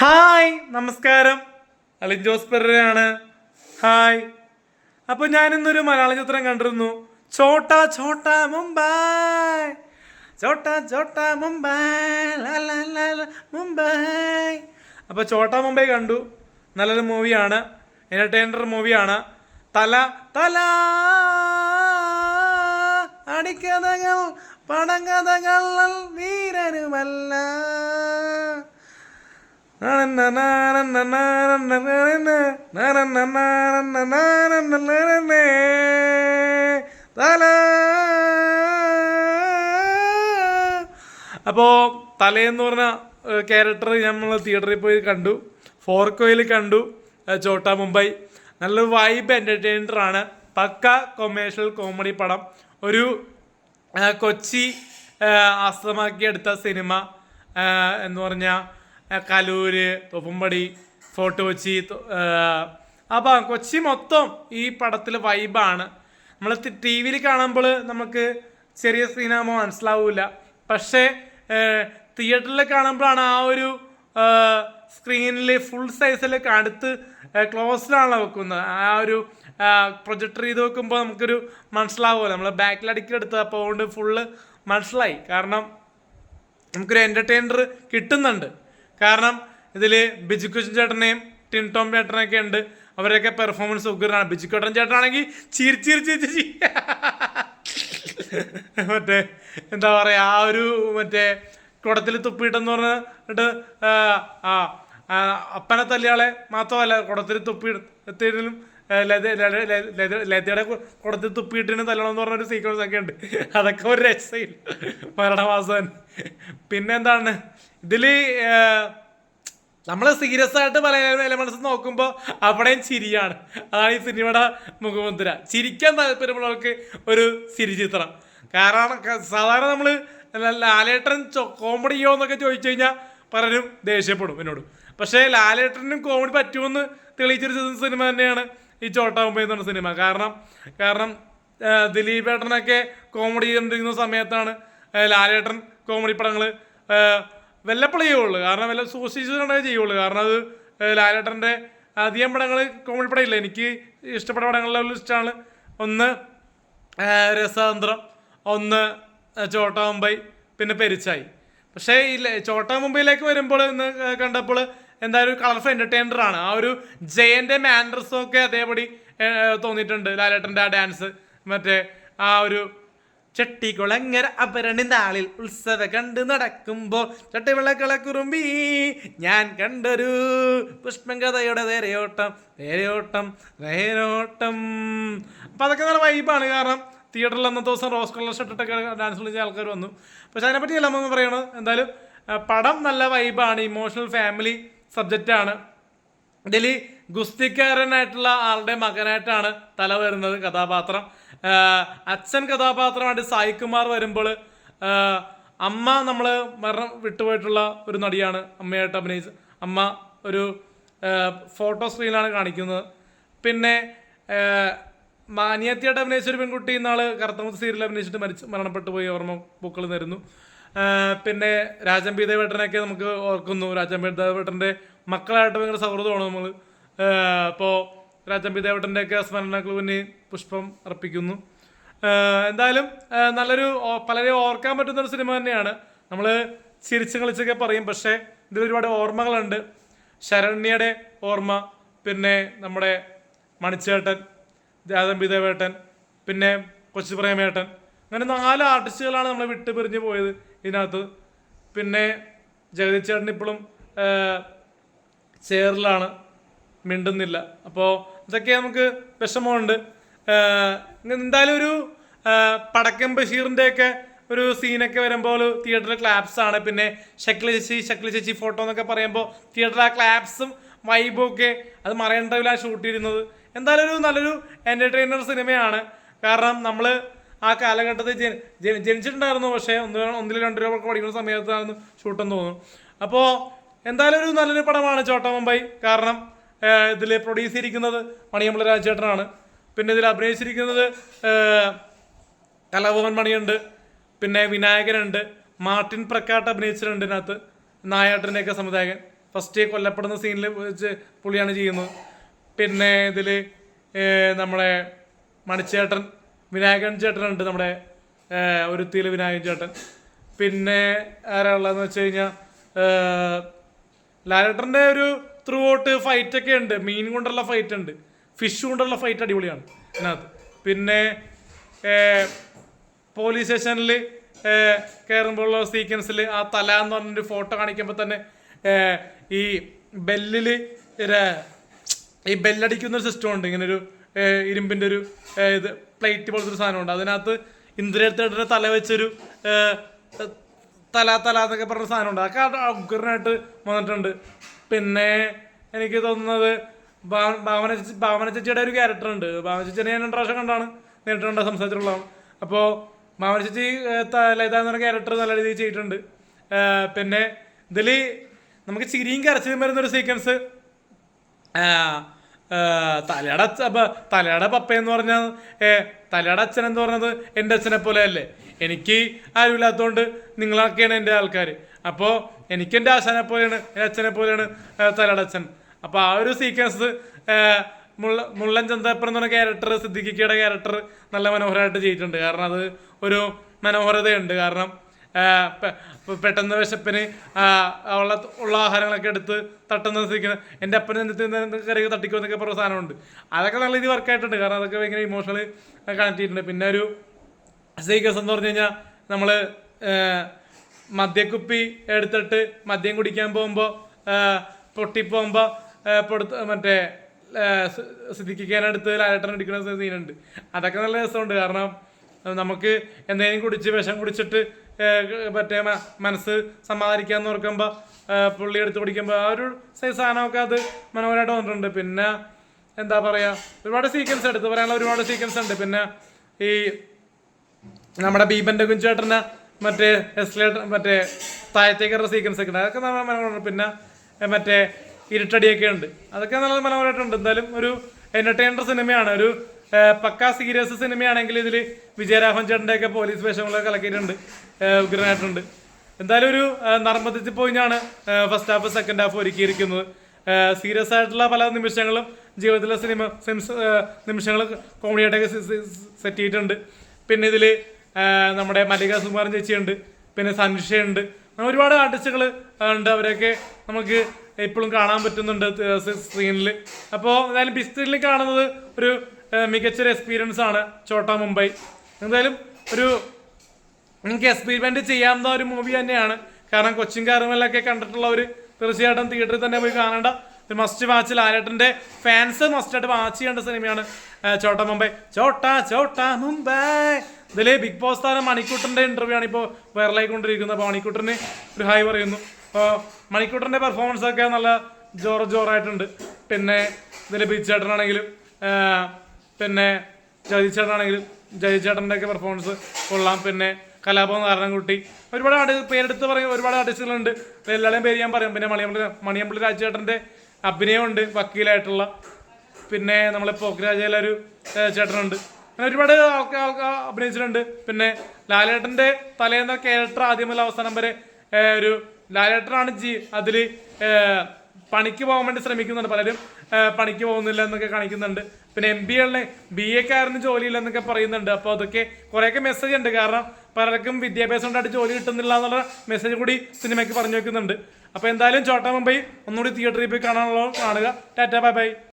Hi നമസ്കാരം. അലിൻ ജോസ് പെരയാണ് hi. അപ്പൊ ഞാൻ ഇന്നൊരു മലയാള ചിത്രം കണ്ടിരുന്നു. ചോട്ടാ ചോട്ടാ മുംബൈ. ചോട്ടാ ചോട്ടാ മുംബൈ. മുംബൈ. അപ്പൊ ചോട്ടാ മുംബൈ കണ്ടു. നല്ലൊരു മൂവിയാണ്. എന്റർടൈനർ മൂവിയാണ്. തല തല. അടിക്കഥകൾ പടങ്കഥകൾ വീരനുമല്ല അപ്പോൾ തലേന്ന് പറഞ്ഞ ക്യാരക്ടർ നമ്മൾ തിയേറ്ററിൽ പോയി കണ്ടു. ഫോർക്കോയിൽ കണ്ടു. ചോട്ട മുംബൈ. നല്ല വൈബ് എന്റർടൈനർ ആണ്. പക്ക കൊമേഴ്ഷ്യൽ കോമഡി പടം. ഒരു കൊച്ചി ആ, എടുത്ത സിനിമ എന്ന് പറഞ്ഞാൽ കലൂര് തോപ്പുംപടി ഫോർട്ട് കൊച്ചി അപ്പോൾ കൊച്ചി മൊത്തം ഈ പടത്തിൽ വൈബാണ് നമ്മൾ ടി വിയിൽ കാണുമ്പോൾ നമുക്ക് ചെറിയ സീനാമോ മനസ്സിലാവില്ല പക്ഷേ തിയേറ്ററിൽ കാണുമ്പോഴാണ് ആ ഒരു സ്ക്രീനിൽ ഫുൾ സൈസിൽ അടുത്ത് ക്ലോസിലാണല്ലോ വെക്കുന്നത്. ആ ഒരു പ്രൊജക്ടർ ചെയ്ത് വെക്കുമ്പോൾ നമുക്കൊരു മനസ്സിലാവുമല്ലോ നമ്മൾ ബാക്കിലടിക്ക് എടുത്ത് അപ്പോൾ അതുകൊണ്ട് ഫുള്ള് മനസ്സിലായി. കാരണം നമുക്കൊരു എന്റർടൈനർ കിട്ടുന്നുണ്ട്. കാരണം ഇതിൽ ബിജുക്കുശൻ ചേട്ടനെയും ടിൻടോം ചേട്ടനൊക്കെ ഉണ്ട്. അവരൊക്കെ പെർഫോമൻസ് ഉഗ്രനാണ് ബിജുക്കുട്ടൻ ചേട്ടനാണെങ്കിൽ ചിരി ചിരി ചിരി ചിരി. മറ്റേ എന്താ പറയുക ആ ഒരു മറ്റേ കുടത്തിൽ തുപ്പിയിട്ടെന്ന് പറഞ്ഞിട്ട് അപ്പന തല്ലിയാളെ മാത്രമല്ല കുടത്തിൽ തുപ്പി എത്തിയിട്ടിലും ലതയുടെ കുടത്തിൽ തുപ്പിയിട്ടിന് തല്ലണം എന്ന് പറഞ്ഞൊരു സീക്വൻസ് ഒക്കെ ഉണ്ട്. അതൊക്കെ ഒരു രക്ഷയില്ല മരണവാസൻ പിന്നെ എന്താണ് ഇതിൽ നമ്മൾ സീരിയസ് ആയിട്ട് പല എലമെന്റ്സ് നോക്കുമ്പോൾ അവിടെയും ചിരിയാണ്. അതാണ് ഈ സിനിമയുടെ മുഖമുദ്ര. ചിരിക്കാൻ താല്പര്യമുള്ളവർക്ക് ഒരു സിരി ചിത്രം. കാരണം സാധാരണ നമ്മൾ ലാലേട്ടൻ കോമഡിയോ എന്നൊക്കെ ചോദിച്ചു കഴിഞ്ഞാൽ പലരും ദേഷ്യപ്പെടും എന്നോട്. പക്ഷേ ലാലേട്ടനും കോമഡി പറ്റുമെന്ന് തെളിയിച്ചൊരു സിനിമ തന്നെയാണ് ഈ ചോട്ടാ മുംബൈ എന്ന് പറഞ്ഞ സിനിമ. കാരണം കാരണം ആ, ദിലീപ് ഏട്ടനൊക്കെ കോമഡി ചെയ്തുകൊണ്ടിരിക്കുന്ന സമയത്താണ് ലാലേട്ടൻ കോമഡി പടങ്ങൾ വല്ലപ്പോഴേ ചെയ്യുള്ളൂ. കാരണം വല്ല സൂക്ഷിച്ചിട്ടുണ്ടെങ്കിൽ ചെയ്യുള്ളൂ. കാരണം അത് ലാലേട്ടന്റെ അധികം പടങ്ങൾ കോമഡി പടമില്ല എനിക്ക് ഇഷ്ടപ്പെട്ട പടങ്ങളിലെ ലിസ്റ്റാണ് ഒന്ന് രസതന്ത്രം. ഒന്ന് ചോട്ടാ മുംബൈ. പിന്നെ പെരിച്ചായി. പക്ഷേ ഈ ചോട്ടാ മുംബൈയിലേക്ക് വരുമ്പോൾ ഇന്ന് കണ്ടപ്പോൾ എന്തായാലും കളർഫുൾ എന്റർടൈനർ ആണ്. ആ ഒരു ജയന്റെ മാൻഡ്രസും ഒക്കെ അതേപടി തോന്നിയിട്ടുണ്ട്. ലാലേട്ടന്റെ ആ ഡാൻസ് മറ്റേ ആ ഒരു ചട്ടികുളങ്ങര അപരണി നാളിൽ ഉത്സവ കണ്ട് നടക്കുമ്പോൾ ചട്ടിവിളക്കളക്കുറുമ്പി ഞാൻ കണ്ടൊരു പുഷ്പം കഥയുടെ തേരയോട്ടം തേരയോട്ടം. നേരോട്ടം അപ്പം അതൊക്കെ നല്ല വൈബാണ് കാരണം തിയേറ്ററിൽ അന്നത്തെ ദിവസം റോസ് കളർ ഷർട്ടിട്ടൊക്കെ ഡാൻസ് കളിച്ച ആൾക്കാർ വന്നു. പക്ഷെ അതിനെപ്പറ്റിയല്ല നമ്മൾ പറയണത്. എന്തായാലും പടം നല്ല വൈബാണ് ഇമോഷണൽ ഫാമിലി സബ്ജക്റ്റാണ് ഇതിൽ ഗുസ്തിക്കാരനായിട്ടുള്ള ആളുടെ മകനായിട്ടാണ് തല വരുന്നത് കഥാപാത്രം. അച്ഛൻ കഥാപാത്രമായിട്ട് സായികുമാർ വരുമ്പോൾ അമ്മ നമ്മൾ മരണം വിട്ടുപോയിട്ടുള്ള ഒരു നടിയാണ് അമ്മയായിട്ട് അഭിനയിച്ച് അമ്മ ഒരു ഫോട്ടോ സ്ക്രീനിലാണ് കാണിക്കുന്നത്. പിന്നെ മാനിയത്തിയായിട്ട് അഭിനയിച്ച ഒരു പെൺകുട്ടി ഇന്നാൾ കറുത്തമുത്ത് സീരിയൽ അഭിനയിച്ചിട്ട് മരിച്ചു മരണപ്പെട്ടു പോയി ഓർമ്മ പൂക്കൾ നേരുന്നു ആ, പിന്നെ രാജൻ പീതവേട്ടനൊക്കെ നമുക്ക് ഓർക്കുന്നു. രാജൻ പീതവേട്ടന്റെ മക്കളായിട്ട് ഭയങ്കര സൗഹൃദമാണ് നമ്മൾ ഇപ്പോൾ രാജംബി സ്മരണകൾ സ്മരണക്കുവിന് പുഷ്പം അർപ്പിക്കുന്നു. എന്തായാലും നല്ലൊരു പലരെ ഓർക്കാൻ പറ്റുന്ന ഒരു സിനിമ തന്നെയാണ്. നമ്മൾ ചിരിച്ച് കളിച്ചൊക്കെ പറയും പക്ഷേ ഇതിൽ ഒരുപാട് ഓർമ്മകളുണ്ട്. ശരണ്യയുടെ ഓർമ്മ പിന്നെ നമ്മുടെ മണിച്ചേട്ടൻ രാജമ്പി ദേവേട്ടൻ പിന്നെ കൊച്ചു പ്രേമേട്ടൻ. അങ്ങനെ നാല് ആർട്ടിസ്റ്റുകളാണ് നമ്മൾ വിട്ട് പിരിഞ്ഞ് പോയത് ഇതിനകത്ത്. പിന്നെ ജഗതി ചേട്ടൻ ഇപ്പോഴും ചേറിലാണ് മിണ്ടുന്നില്ല. അപ്പോൾ ഇതൊക്കെ നമുക്ക് വിഷമമുണ്ട്. എന്തായാലും ഒരു പടക്കം ബഷീറിന്റെ ഒക്കെ ഒരു സീനൊക്കെ വരുമ്പോൾ തിയേറ്ററിൽ ക്ലാപ്സ് ആണ്. പിന്നെ ഷക്ലി ചേച്ചി ഷക്ലി ചേച്ചി ഫോട്ടോ എന്നൊക്കെ പറയുമ്പോൾ തിയേറ്ററിൽ ആ ക്ലാപ്സും വൈബും ഒക്കെ അത് മറൈൻ ഡ്രൈവിലാണ് ഷൂട്ട് ചെയ്തിരുന്നത്. എന്തായാലും ഒരു നല്ലൊരു എന്റർടൈനർ സിനിമയാണ് കാരണം നമ്മൾ ആ കാലഘട്ടത്തിൽ ജന ജനി- ജനിച്ചിട്ടുണ്ടായിരുന്നു. പക്ഷേ ഒന്ന് ഒന്നിൽ രണ്ട് രൂപ പഠിക്കുന്ന സമയത്തായിരുന്നു ഷൂട്ടെന്ന് തോന്നുന്നു. അപ്പോൾ എന്തായാലും ഒരു നല്ലൊരു പടമാണ് ചോട്ട മുംബൈ. കാരണം ഇതിൽ പ്രൊഡ്യൂസ് ചെയ്തിരിക്കുന്നത് മണിയമ്പള രാജേട്ടനാണ്. പിന്നെ ഇതിൽ അഭിനയിച്ചിരിക്കുന്നത് കലാഭവൻ മണിയുണ്ട്. പിന്നെ വിനായകനുണ്ട്. മാർട്ടിൻ പ്രക്കാട്ട് അഭിനയിച്ചിട്ടുണ്ട് ഇതിനകത്ത്. നായാട്ടിന്റെയൊക്കെ സംവിധായകൻ. ഫസ്റ്റ് കൊല്ലപ്പെടുന്ന സീനിൽ വെച്ച് പുള്ളിയാണ് ചെയ്യുന്നത്. പിന്നെ ഇതിൽ നമ്മളെ മണിച്ചേട്ടൻ വിനായകൻ ചേട്ടനുണ്ട് നമ്മുടെ ഒരുത്തിയിൽ വിനായകൻ ചേട്ടൻ. പിന്നെ ആരാ ഉള്ളതെന്ന് വെച്ച് കഴിഞ്ഞാൽ ലാലേട്ടന്റെ ഒരു ത്രൂ ഔട്ട് ഫൈറ്റ് ഒക്കെ ഉണ്ട്. മീൻ കൊണ്ടുള്ള ഫൈറ്റ് ഉണ്ട്. ഫിഷ് കൊണ്ടുള്ള ഫൈറ്റ് അടിപൊളിയാണ് അതിനകത്ത് പിന്നെ പോലീസ് സ്റ്റേഷനിൽ കയറുമ്പോഴുള്ള സീക്വൻസിൽ ആ തല എന്ന് പറഞ്ഞൊരു ഫോട്ടോ കാണിക്കുമ്പോൾ തന്നെ ഈ ബെല്ലിൽ ഈ ബെല്ലടിക്കുന്ന ഒരു സിസ്റ്റം ഉണ്ട്. ഇങ്ങനെ ഒരു ഏ, ഇരുമ്പിന്റെ ഒരു ഇത് പ്ലേറ്റ് പോലത്തെ ഒരു സാധനമുണ്ട്. അതിനകത്ത് ഇന്ദ്രിയത്തേട്ടന്റെ തല വെച്ചൊരു തല തല എന്നൊക്കെ പറഞ്ഞ സാധനമുണ്ട്. അതൊക്കെ ഉഗ്രനായിട്ട് വന്നിട്ടുണ്ട്. പിന്നെ എനിക്ക് തോന്നുന്നത് ഭാവന ഭാവന ചേച്ചിയുടെ ഒരു ക്യാരക്ടർ ഉണ്ട്. ഭാവന ചേച്ചിനെ ഞാൻ രണ്ട് പ്രാവശ്യം കണ്ടാണ്. നേരിട്ട് കണ്ട സംസാരിച്ചിട്ടുള്ളതാണ് അപ്പോൾ ഭാവന ചേച്ചി ലളിത പറഞ്ഞ ക്യാരക്ടർ നല്ല രീതിയിൽ ചെയ്തിട്ടുണ്ട്. പിന്നെ ഇതിൽ നമുക്ക് ചിരിയും കരച്ചിലും വരുന്ന ഒരു സീക്വൻസ് തലയുടെ അച്ഛ തലയുടെ പപ്പ എന്ന് പറഞ്ഞാൽ തലയുടെ അച്ഛൻ എന്ന് പറഞ്ഞത് എന്റെ അച്ഛനെ പോലെ അല്ലേ? എനിക്ക് ആരുമില്ലാത്തതുകൊണ്ട് നിങ്ങളൊക്കെയാണ് എന്റെ ആൾക്കാർ അപ്പോൾ എനിക്ക് എന്റെ ആശാനെ പോലെയാണ് എന്റെ അച്ഛനെ പോലെയാണ് തലടച്ചൻ അപ്പോൾ ആ ഒരു സീക്വൻസ് മുള്ള മുള്ളൻ ചന്തപ്പുറം എന്ന് പറഞ്ഞ ക്യാരക്ടർ സിദ്ദിഖിക്കയുടെ ക്യാരക്ടർ നല്ല മനോഹരമായിട്ട് ചെയ്തിട്ടുണ്ട്. കാരണം അത് ഒരു മനോഹരതയുണ്ട്. കാരണം പെട്ടെന്ന് വിശപ്പിന് ഉള്ള ഉള്ള ആഹാരങ്ങളൊക്കെ എടുത്ത് തട്ടുന്ന സ്ഥിതിക്ക് എന്റെ എന്നിട്ട് കറി തട്ടിക്കോ എന്നൊക്കെ പറഞ്ഞ സാധനമുണ്ട്. അതൊക്കെ നല്ല രീതിയിൽ വർക്കായിട്ടുണ്ട് കാരണം അതൊക്കെ ഭയങ്കര ഇമോഷണൽ കണക്ട് ചെയ്തിട്ടുണ്ട്. പിന്നെ ഒരു സീക്വൻസ് എന്ന് പറഞ്ഞു കഴിഞ്ഞാൽ നമ്മൾ മദ്യക്കുപ്പി എടുത്തിട്ട് മദ്യം കുടിക്കാൻ പോകുമ്പോൾ പൊട്ടിപ്പോകുമ്പോൾ പൊടുത്ത് മറ്റേ സിദ്ധിക്കാനെടുത്ത് ലാലേട്ടൻ അടിക്കുന്ന സീനുണ്ട്. അതൊക്കെ നല്ല രസമുണ്ട്. കാരണം നമുക്ക് എന്തെങ്കിലും കുടിച്ച് വിഷം കുടിച്ചിട്ട് മറ്റേ മനസ്സ് സമാധാനിക്കാന്ന് ഓർക്കുമ്പോൾ പുള്ളി എടുത്ത് കുടിക്കുമ്പോൾ ആ ഒരു സൈസ് സാധനമൊക്കെ അത് മനോഹരമായിട്ട് വന്നിട്ടുണ്ട്. പിന്നെ എന്താ പറയുക ഒരുപാട് സീക്വൻസ് എടുത്ത് പറയാനുള്ള ഒരുപാട് സീക്വൻസ് ഉണ്ട്. പിന്നെ ഈ നമ്മുടെ ബീബന്റെ കുഞ്ചേട്ടന് മറ്റേ എസ്ലേറ്റർ മറ്റേ താഴത്തേക്കുള്ള സീക്വൻസ് ഒക്കെ ഉണ്ട്. അതൊക്കെ നല്ല മനോഹരമാണ്. പിന്നെ മറ്റേ ഇരുട്ടടിയൊക്കെ ഉണ്ട്. അതൊക്കെ നല്ല മനോഹരമായിട്ടുണ്ട്. എന്തായാലും ഒരു എന്റർടൈനർ സിനിമയാണ്. ഒരു പക്ക സീരിയസ് സിനിമയാണെങ്കിൽ ഇതിൽ വിജയരാഘവൻ ചേട്ടന്റെ ഒക്കെ പോലീസ് വേഷങ്ങളൊക്കെ കലക്കിയിട്ടുണ്ട് ഉഗ്രനായിട്ടുണ്ട്. എന്തായാലും ഒരു നർമ്മത്തിൽ പോയിഞ്ഞാണ് ഫസ്റ്റ് ഹാഫ് സെക്കൻഡ് ഹാഫ് ഒരുക്കിയിരിക്കുന്നത്. സീരിയസ് ആയിട്ടുള്ള പല നിമിഷങ്ങളും ജീവിതത്തിലെ സിനിമ നിമിഷങ്ങൾ കോമഡിയായിട്ടൊക്കെ സെറ്റ് ചെയ്തിട്ടുണ്ട്. പിന്നെ ഇതിൽ നമ്മുടെ മല്ലിക സുകുമാരൻ ചേച്ചിയുണ്ട് പിന്നെ സൻഷയുണ്ട് അങ്ങനെ ഒരുപാട് ആർട്ടിസ്റ്റുകൾ ഉണ്ട് അവരെയൊക്കെ നമുക്ക് ഇപ്പോഴും കാണാൻ പറ്റുന്നുണ്ട് സ്ക്രീനിൽ അപ്പോൾ എന്തായാലും ബിഗ് കാണുന്നത് ഒരു മികച്ചൊരു എക്സ്പീരിയൻസ് ആണ് ചോട്ടാ മുംബൈ. എന്തായാലും ഒരു നിങ്ങൾക്ക് എക്സ്പീരിമെന്റ് ചെയ്യാവുന്ന ഒരു മൂവി തന്നെയാണ്. കാരണം കൊച്ചിൻ കാറുമെല്ലൊക്കെ കണ്ടിട്ടുള്ള ഒരു തീർച്ചയായിട്ടും തിയേറ്ററിൽ തന്നെ പോയി കാണേണ്ട മസ്റ്റ് വാച്ച് ലാലേട്ടന്റെ ഫാൻസ് മസ്റ്റായിട്ട് വാച്ച് ചെയ്യേണ്ട സിനിമയാണ് ചോട്ട മുംബൈ. ചോട്ട ചോട്ട മുംബൈ. ഇതിൽ ബിഗ് ബോസ് താരം മണിക്കൂട്ടന്റെ ഇന്റർവ്യൂ ആണ് ഇപ്പോൾ വൈറലായിക്കൊണ്ടിരിക്കുന്നത് അപ്പോൾ മണിക്കൂട്ടന് ഒരു ഹായ് പറയുന്നു. അപ്പോൾ മണിക്കൂട്ടന്റെ പെർഫോമൻസ് ഒക്കെ നല്ല ജോറ് ജോറായിട്ടുണ്ട്. പിന്നെ ഇതിൽ ബിഗ് ചേട്ടനാണെങ്കിലും ആ, പിന്നെ ജഗതി ചേട്ടനാണെങ്കിലും ജഗതി ചേട്ടന്റെ ഒക്കെ പെർഫോമൻസ് കൊള്ളാം. പിന്നെ കലാഭവൻ നാരായണൻകുട്ടി. ഒരുപാട് ആട് പേരെടുത്ത് പറയും ഒരുപാട് ആർട്ടിസ്റ്റുകളുണ്ട് എല്ലാവരുടെയും പേര് ഞാൻ പറയും. പിന്നെ മണിയമ്പളി മണിയമ്പളി രാജേട്ടന്റെ അഭിനയമുണ്ട് വക്കീലായിട്ടുള്ള. പിന്നെ നമ്മളെ പോക്രാജയിലൊരു ചേട്ടനുണ്ട്. അങ്ങനെ ഒരുപാട് ആൾക്കാർ ആൾക്കാർ അഭിനയിച്ചിട്ടുണ്ട്. പിന്നെ ലാലേട്ടന്റെ തലേന്ന ക്യാരക്ടർ ആദ്യം മുതൽ അവസാനം വരെ ഒരു ലാലേട്ടനാണ് ജി അതിൽ പണിക്ക് പോകാൻ വേണ്ടി ശ്രമിക്കുന്നുണ്ട് പലരും. പണിക്ക് പോകുന്നില്ല എന്നൊക്കെ കാണിക്കുന്നുണ്ട്. പിന്നെ എം ബി ഉള്ള ബി എക്കാരന് പറയുന്നുണ്ട്. അപ്പോൾ അതൊക്കെ കുറേയൊക്കെ മെസ്സേജ് ഉണ്ട്. കാരണം പലർക്കും വിദ്യാഭ്യാസം ഉണ്ടായിട്ട് ജോലി കിട്ടുന്നില്ല എന്നുള്ള മെസ്സേജ് കൂടി സിനിമയ്ക്ക് പറഞ്ഞു വെക്കുന്നുണ്ട്. അപ്പോൾ എന്തായാലും ചോട്ടാ മുംബൈ ഒന്നുകൂടി തിയേറ്ററിൽ പോയി കാണാനുള്ള കാണുക. Tata bye bye.